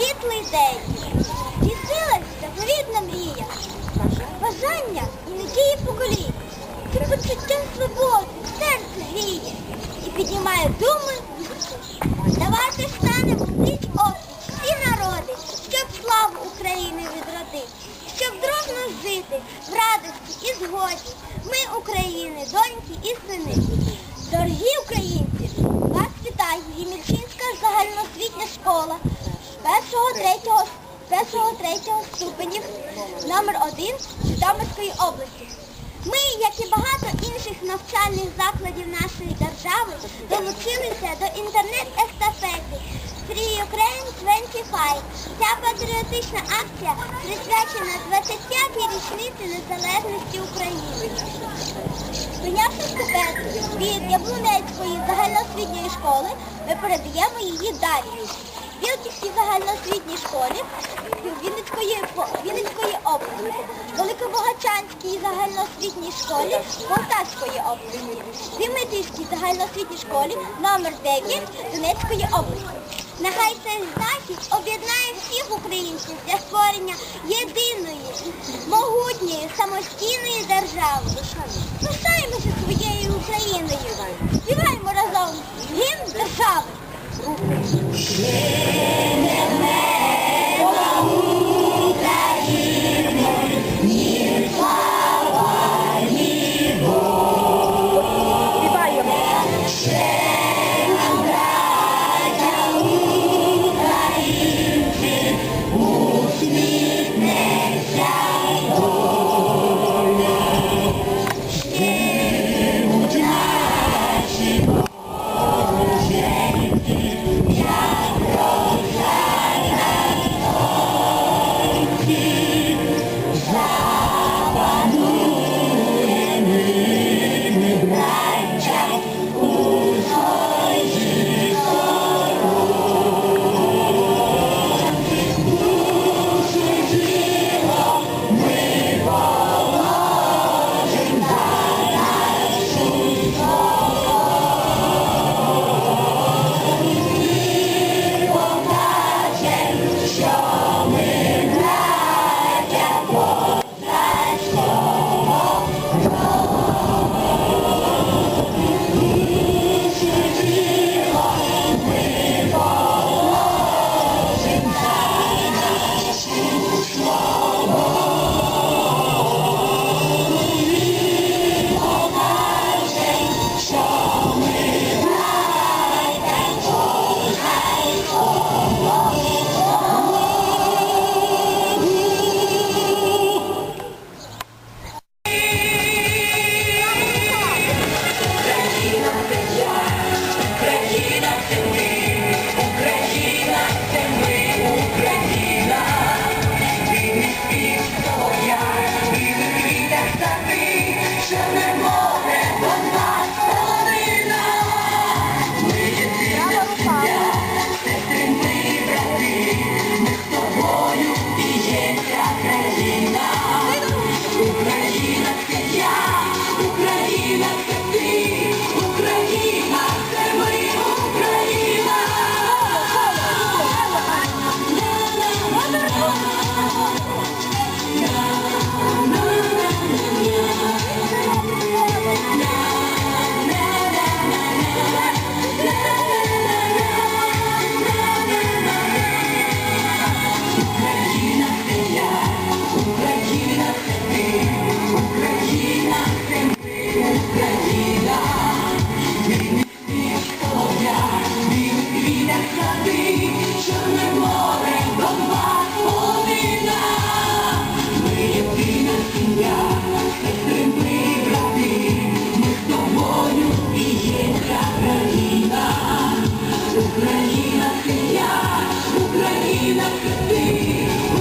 світлий день. Здійснилась заповідна мрія. Бажання і надії поколінь. Це почуття свободи, серце гріє і піднімає думи. Давайте станемо пліч опліч всі народи, щоб славу України відродити, щоб дружно жити в радості і згоді. Ми України, доньки і сини. Дорогі українці, номер 1 Житомирської області. Ми, як і багато інших навчальних закладів нашої держави, долучилися до інтернет-естафети Free Ukraine 25. Ця патріотична акція присвячена 25-й річниці незалежності України. Прийнявши стипендію від Яблунецької загальноосвітньої школи, ми передаємо її далі. Білківській загальноосвітній школі Вінницької, Вінницької області, Великобогачанській загальноосвітній школі Полтавської області, Димитрівській загальноосвітній школі номер 9 Донецької області. Нехай цей захід об'єднає всіх українців для створення єдиної, могутньої, самостійної держави. Пишаємося своєю Україною. Співаємо разом гімн держави. 谁？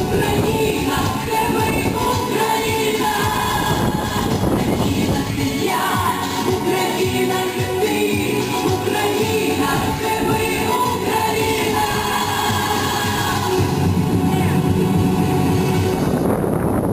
Україна, Україна, я, Україна.